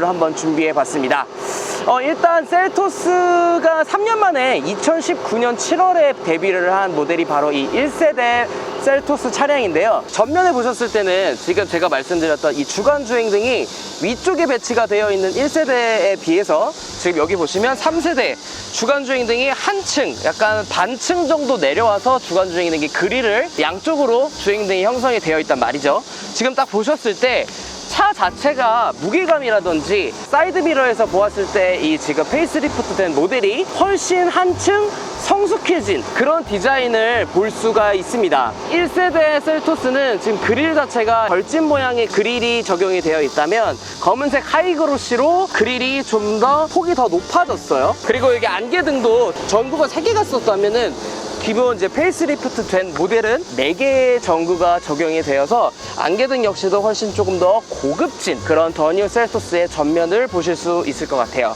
리뷰를 한번 준비해 봤습니다. 어, 일단 셀토스가 3년 만에 2019년 7월에 데뷔를 한 모델이 바로 이 1세대 셀토스 차량인데요. 전면에 보셨을 때는 지금 제가 말씀드렸던 이 주간 주행 등이 위쪽에 배치가 되어 있는 1세대에 비해서 지금 여기 보시면 3세대 주간 주행 등이 한층 약간 반층 정도 내려와서 주간 주행 등이 그릴을 양쪽으로 주행 등이 형성이 되어 있단 말이죠. 지금 딱 보셨을 때 차 자체가 무게감이라든지 사이드미러에서 보았을 때 이 지금 페이스리프트 된 모델이 훨씬 한층 성숙해진 그런 디자인을 볼 수가 있습니다. 1세대 셀토스는 지금 그릴 자체가 벌집 모양의 그릴이 적용이 되어 있다면 검은색 하이그로시로 그릴이 좀 더 폭이 더 높아졌어요. 그리고 여기 안개등도 전구가 3개가 썼다면 은 기본 이제 페이스리프트 된 모델은 4개의 전구가 적용이 되어서 안개등 역시도 훨씬 조금 더 고급진 그런 더뉴 셀토스의 전면을 보실 수 있을 것 같아요.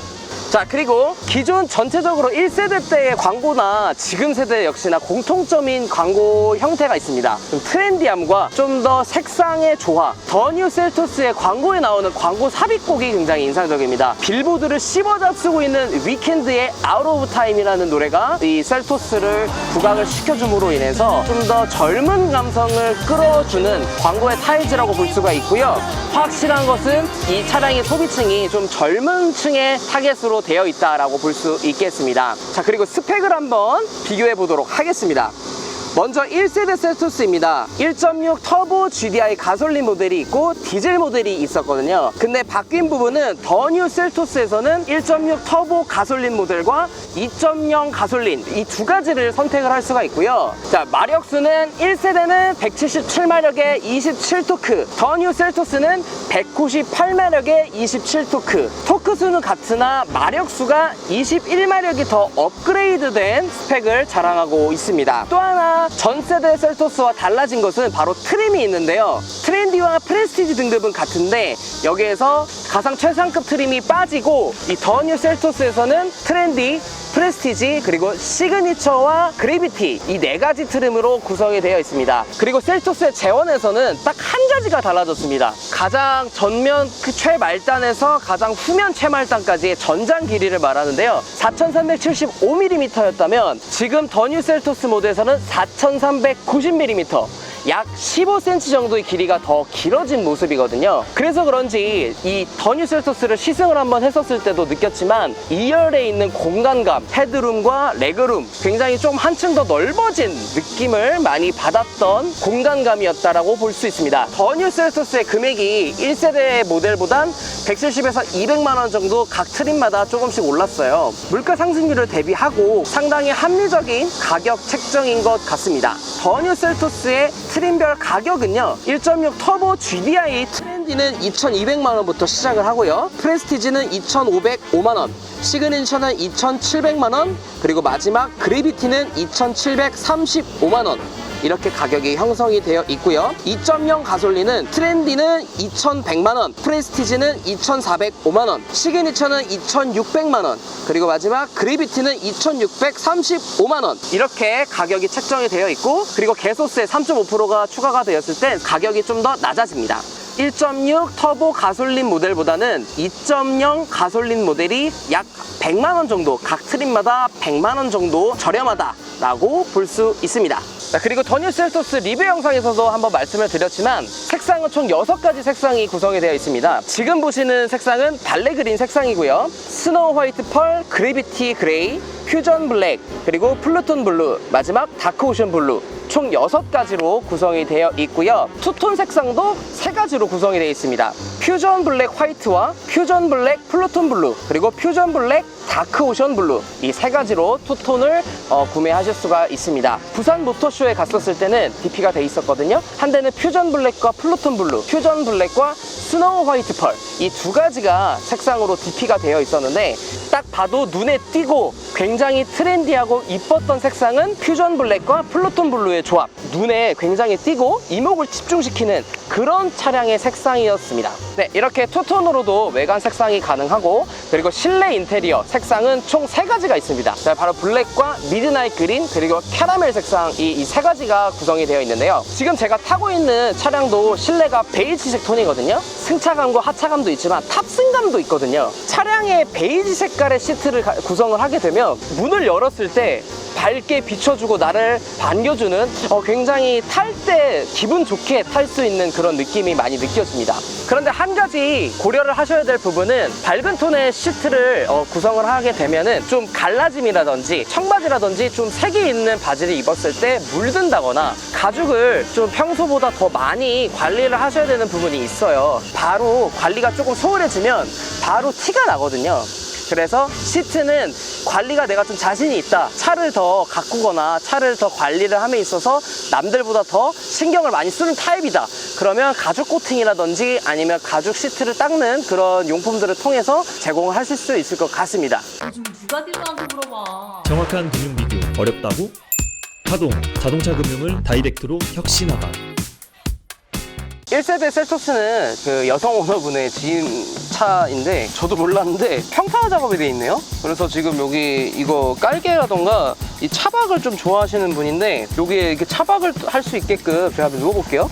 자 그리고 기존 전체적으로 1세대 때의 광고나 지금 세대 역시나 공통점인 광고 형태가 있습니다. 좀 트렌디함과 좀 더 색상의 조화 더 뉴 셀토스의 광고에 나오는 광고 삽입곡이 굉장히 인상적입니다. 빌보드를 씹어 잡수고 있는 위켄드의 Out of Time이라는 노래가 이 셀토스를 부각을 시켜줌으로 인해서 좀 더 젊은 감성을 끌어주는 광고의 타이즈라고 볼 수가 있고요. 확실한 것은 이 차량의 소비층이 좀 젊은 층의 타겟으로 되어 있다라고 볼 수 있겠습니다. 자, 그리고 스펙을 한번 비교해 보도록 하겠습니다. 먼저 1세대 셀토스입니다. 1.6 터보 GDI 가솔린 모델이 있고 디젤 모델이 있었거든요. 근데 바뀐 부분은 더 뉴 셀토스에서는 1.6 터보 가솔린 모델과 2.0 가솔린 이 두 가지를 선택을 할 수가 있고요. 자, 마력수는 1세대는 177마력의 27토크, 더 뉴 셀토스는 198마력의 27토크. 토크 수는 같으나 마력 수가 21마력이 더 업그레이드된 스펙을 자랑하고 있습니다. 또 하나 전 세대 셀토스와 달라진 것은 바로 트림이 있는데요. 트렌디와 프레스티지 등급은 같은데 여기에서 가장 최상급 트림이 빠지고 이 더뉴 셀토스에서는 트렌디, 프레스티지 그리고 시그니처와 그래비티 이 네 가지 트림으로 구성이 되어 있습니다. 그리고 셀토스의 재원에서는 딱 한 가지가 달라졌습니다. 가장 전면 그 최말단에서 가장 후면 최말단까지의 전장 길이를 말하는데요. 4,375mm였다면 지금 더뉴 셀토스 모드에서는 4,390mm 약 15cm 정도의 길이가 더 길어진 모습이거든요. 그래서 그런지 이 더뉴 셀토스를 시승을 한번 했었을 때도 느꼈지만 2열에 있는 공간감, 헤드룸과 레그룸 굉장히 좀 한층 더 넓어진 느낌을 많이 받았던 공간감이었다라고 볼 수 있습니다. 더뉴 셀토스의 금액이 1세대 모델보단 170에서 200만 원 정도 각 트림마다 조금씩 올랐어요. 물가 상승률을 대비하고 상당히 합리적인 가격 책정인 것 같습니다. 더뉴 셀토스의 트림별 가격은요 1.6 터보 GDI 트렌디는 2,200만 원부터 시작을 하고요 프레스티지는 2,505만 원 시그니처는 2,700만 원 그리고 마지막 그래비티는 2,735만 원 이렇게 가격이 형성이 되어 있고요. 2.0 가솔린은 트렌디는 2,100만원, 프레스티지는 2,405만원, 시그니처는 2,600만원, 그리고 마지막 그래비티는 2,635만원. 이렇게 가격이 책정이 되어 있고, 그리고 개소세 3.5%가 추가가 되었을 때 가격이 좀 더 낮아집니다. 1.6 터보 가솔린 모델보다는 2.0 가솔린 모델이 약 100만 원 정도, 각 트림마다 100만 원 정도 저렴하다라고 볼 수 있습니다. 자, 그리고 더뉴 셀토스 리뷰 영상에서도 한번 말씀을 드렸지만 색상은 총 6가지 색상이 구성이 되어 있습니다. 지금 보시는 색상은 발레 그린 색상이고요. 스노우 화이트 펄, 그래비티 그레이, 퓨전 블랙, 그리고 플루톤 블루, 마지막 다크 오션 블루 총 6가지로 구성이 되어 있고요. 투톤 색상도 3가지로 구성이 되어 있습니다. 퓨전 블랙 화이트와 퓨전 블랙 플루톤 블루 그리고 퓨전 블랙 다크 오션 블루 이 세 가지로 투톤을 어, 구매하실 수가 있습니다. 부산 모터쇼에 갔었을 때는 DP가 돼 있었거든요. 한 대는 퓨전 블랙과 플루톤 블루, 퓨전 블랙과 스노우 화이트 펄 이 두 가지가 색상으로 DP가 되어 있었는데 딱 봐도 눈에 띄고 굉장히 트렌디하고 이뻤던 색상은 퓨전 블랙과 플루톤 블루의 조합 눈에 굉장히 띄고 이목을 집중시키는 그런 차량의 색상이었습니다. 네, 이렇게 투톤으로도 외관 색상이 가능하고 그리고 실내 인테리어 색상은 총 세 가지가 있습니다. 자, 바로 블랙과 미드나잇 그린 그리고 캐러멜 색상 이 세 가지가 구성이 되어 있는데요. 지금 제가 타고 있는 차량도 실내가 베이지색 톤이거든요. 승차감과 하차감도 있지만 탑승감도 있거든요. 차량의 베이지 색깔의 시트를 가- 구성을 하게 되면 문을 열었을 때 밝게 비춰주고 나를 반겨주는 어, 굉장히 탈 때 기분 좋게 탈 수 있는 그런 느낌이 많이 느껴집니다. 그런데 한 가지 고려를 하셔야 될 부분은 밝은 톤의 시트를 어, 구성을 하게 되면은 좀 갈라짐이라든지 청바지라든지 좀 색이 있는 바지를 입었을 때 물든다거나 가죽을 좀 평소보다 더 많이 관리를 하셔야 되는 부분이 있어요. 바로 관리가 조금 소홀해지면 바로 티가 나거든요. 그래서 시트는 관리가 내가 좀 자신이 있다. 차를 더 가꾸거나 차를 더 관리를 함에 있어서 남들보다 더 신경을 많이 쓰는 타입이다. 그러면 가죽 코팅이라든지 아니면 가죽 시트를 닦는 그런 용품들을 통해서 제공을 하실 수 있을 것 같습니다. 요즘 누가 딜러한테 물어봐. 정확한 금융 비교 어렵다고? 파동 자동차 금융을 다이렉트로 혁신하다. 1세대 셀토스는 그 여성 오너분의 지인 차인데 저도 몰랐는데 평탄화 작업이 돼 있네요. 그래서 지금 여기 이거 깔개라던가 이 차박을 좀 좋아하시는 분인데 여기에 이렇게 차박을 할 수 있게끔 제가 한번 누워볼게요.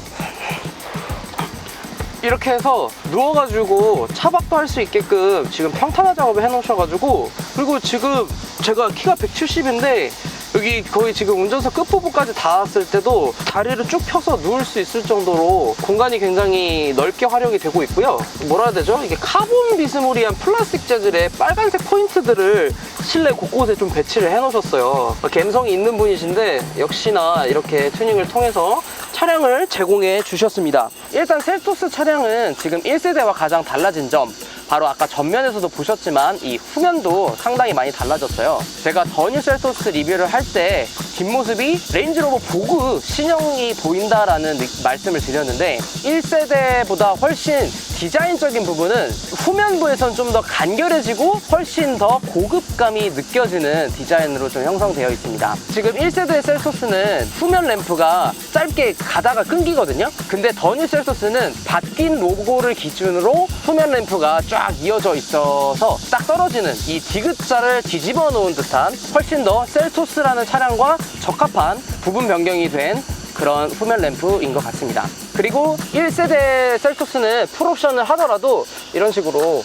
이렇게 해서 누워가지고 차박도 할 수 있게끔 지금 평탄화 작업을 해놓으셔가지고 그리고 지금 제가 키가 170인데 여기 거의 지금 운전석 끝부분까지 닿았을 때도 다리를 쭉 펴서 누울 수 있을 정도로 공간이 굉장히 넓게 활용이 되고 있고요. 뭐라 해야 되죠? 이게 카본 비스무리한 플라스틱 재질의 빨간색 포인트들을 실내 곳곳에 좀 배치를 해놓으셨어요. 감성이 있는 분이신데 역시나 이렇게 튜닝을 통해서 차량을 제공해 주셨습니다. 일단 셀토스 차량은 지금 1세대와 가장 달라진 점 바로 아까 전면에서도 보셨지만 이 후면도 상당히 많이 달라졌어요. 제가 더뉴 셀토스 리뷰를 할때 뒷모습이 레인지로버 보그 신형이 보인다라는 느- 말씀을 드렸는데 1세대보다 훨씬 디자인적인 부분은 후면부에선 좀 더 간결해지고 훨씬 더 고급감이 느껴지는 디자인으로 좀 형성되어 있습니다. 지금 1세대 셀토스는 후면 램프가 짧게 가다가 끊기거든요. 근데 더 뉴 셀토스는 바뀐 로고를 기준으로 후면 램프가 쫙 이어져 있어서 딱 떨어지는 이 디귿자를 뒤집어 놓은 듯한 훨씬 더 셀토스라는 차량과 적합한 부분 변경이 된 그런 후면 램프인 것 같습니다. 그리고 1세대 셀토스는 풀옵션을 하더라도 이런 식으로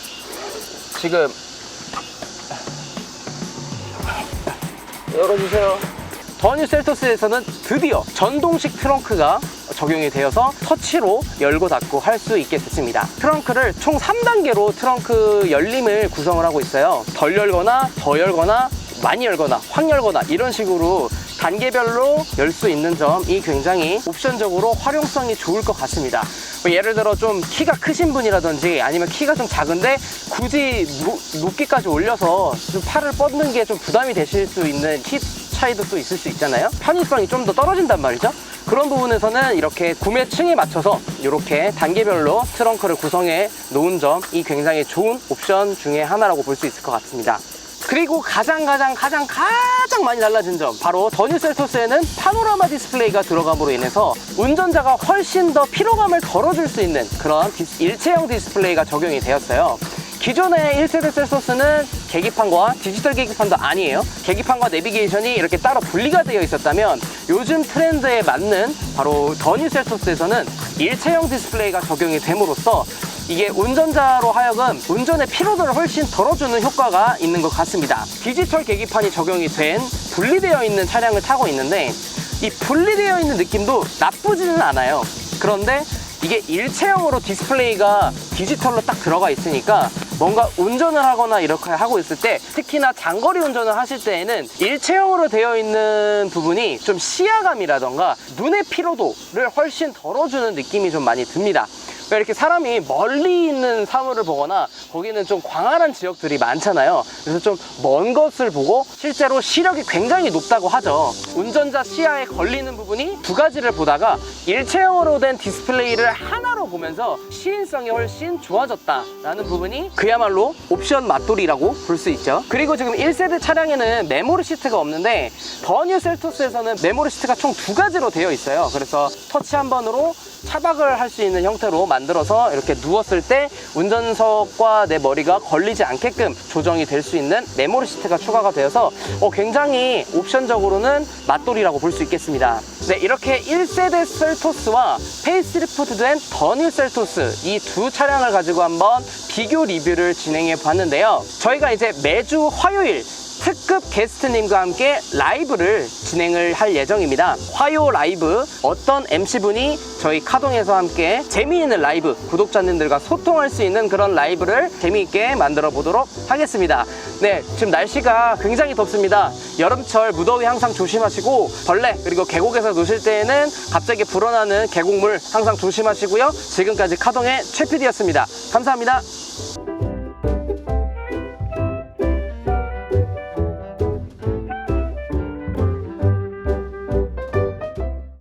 지금 열어주세요. 더뉴 셀토스에서는 드디어 전동식 트렁크가 적용이 되어서 터치로 열고 닫고 할 수 있게 됐습니다. 트렁크를 총 3단계로 트렁크 열림을 구성을 하고 있어요. 덜 열거나 더 열거나 많이 열거나 확 열거나 이런 식으로 단계별로 열 수 있는 점이 굉장히 옵션적으로 활용성이 좋을 것 같습니다. 뭐 예를 들어 좀 키가 크신 분이라든지 아니면 키가 좀 작은데 굳이 노- 높이까지 올려서 좀 팔을 뻗는 게 좀 부담이 되실 수 있는 키 차이도 또 있을 수 있잖아요. 편의성이 좀 더 떨어진단 말이죠. 그런 부분에서는 이렇게 구매층에 맞춰서 이렇게 단계별로 트렁크를 구성해 놓은 점이 굉장히 좋은 옵션 중에 하나라고 볼 수 있을 것 같습니다. 그리고 가장 가장 가장 가장 많이 달라진 점 바로 더뉴 셀토스에는 파노라마 디스플레이가 들어감으로 인해서 운전자가 훨씬 더 피로감을 덜어줄 수 있는 그런 일체형 디스플레이가 적용이 되었어요. 기존의 1세대 셀토스는 계기판과 디지털 계기판도 아니에요. 계기판과 내비게이션이 이렇게 따로 분리가 되어 있었다면 요즘 트렌드에 맞는 바로 더뉴 셀토스에서는 일체형 디스플레이가 적용이 됨으로써 이게 운전자로 하여금 운전의 피로도를 훨씬 덜어주는 효과가 있는 것 같습니다. 디지털 계기판이 적용이 된 분리되어 있는 차량을 타고 있는데 이 분리되어 있는 느낌도 나쁘지는 않아요. 그런데 이게 일체형으로 디스플레이가 디지털로 딱 들어가 있으니까 뭔가 운전을 하거나 이렇게 하고 있을 때 특히나 장거리 운전을 하실 때에는 일체형으로 되어 있는 부분이 좀 시야감이라던가 눈의 피로도를 훨씬 덜어주는 느낌이 좀 많이 듭니다. 왜 이렇게 사람이 멀리 있는 사물을 보거나 거기는 좀 광활한 지역들이 많잖아요. 그래서 좀 먼 것을 보고 실제로 시력이 굉장히 높다고 하죠. 운전자 시야에 걸리는 부분이 두 가지를 보다가 일체형으로 된 디스플레이를 하나로 거 보면서 시인성이 훨씬 좋아졌다라는 부분이 그야말로 옵션 맛돌이라고 볼 수 있죠. 그리고 지금 1세대 차량에는 메모리 시트가 없는데 더뉴 셀토스에서는 메모리 시트가 총 두 가지로 되어 있어요. 그래서 터치 한 번으로 차박을 할 수 있는 형태로 만들어서 이렇게 누웠을 때 운전석과 내 머리가 걸리지 않게끔 조정이 될 수 있는 메모리 시트가 추가가 되어서 어, 굉장히 옵션적으로는 맛돌이라고 볼 수 있겠습니다. 네, 이렇게 1세대 셀토스와 페이스리프트된 더뉴 셀토스 이 두 차량을 가지고 한번 비교 리뷰를 진행해 봤는데요. 저희가 이제 매주 화요일 특급 게스트님과 함께 라이브를 진행을 할 예정입니다. 화요 라이브 어떤 MC분이 저희 카동에서 함께 재미있는 라이브 구독자님들과 소통할 수 있는 그런 라이브를 재미있게 만들어 보도록 하겠습니다. 네, 지금 날씨가 굉장히 덥습니다. 여름철 무더위 항상 조심하시고 벌레 그리고 계곡에서 노실 때에는 갑자기 불어나는 계곡물 항상 조심하시고요. 지금까지 카동의 최 PD였습니다. 감사합니다.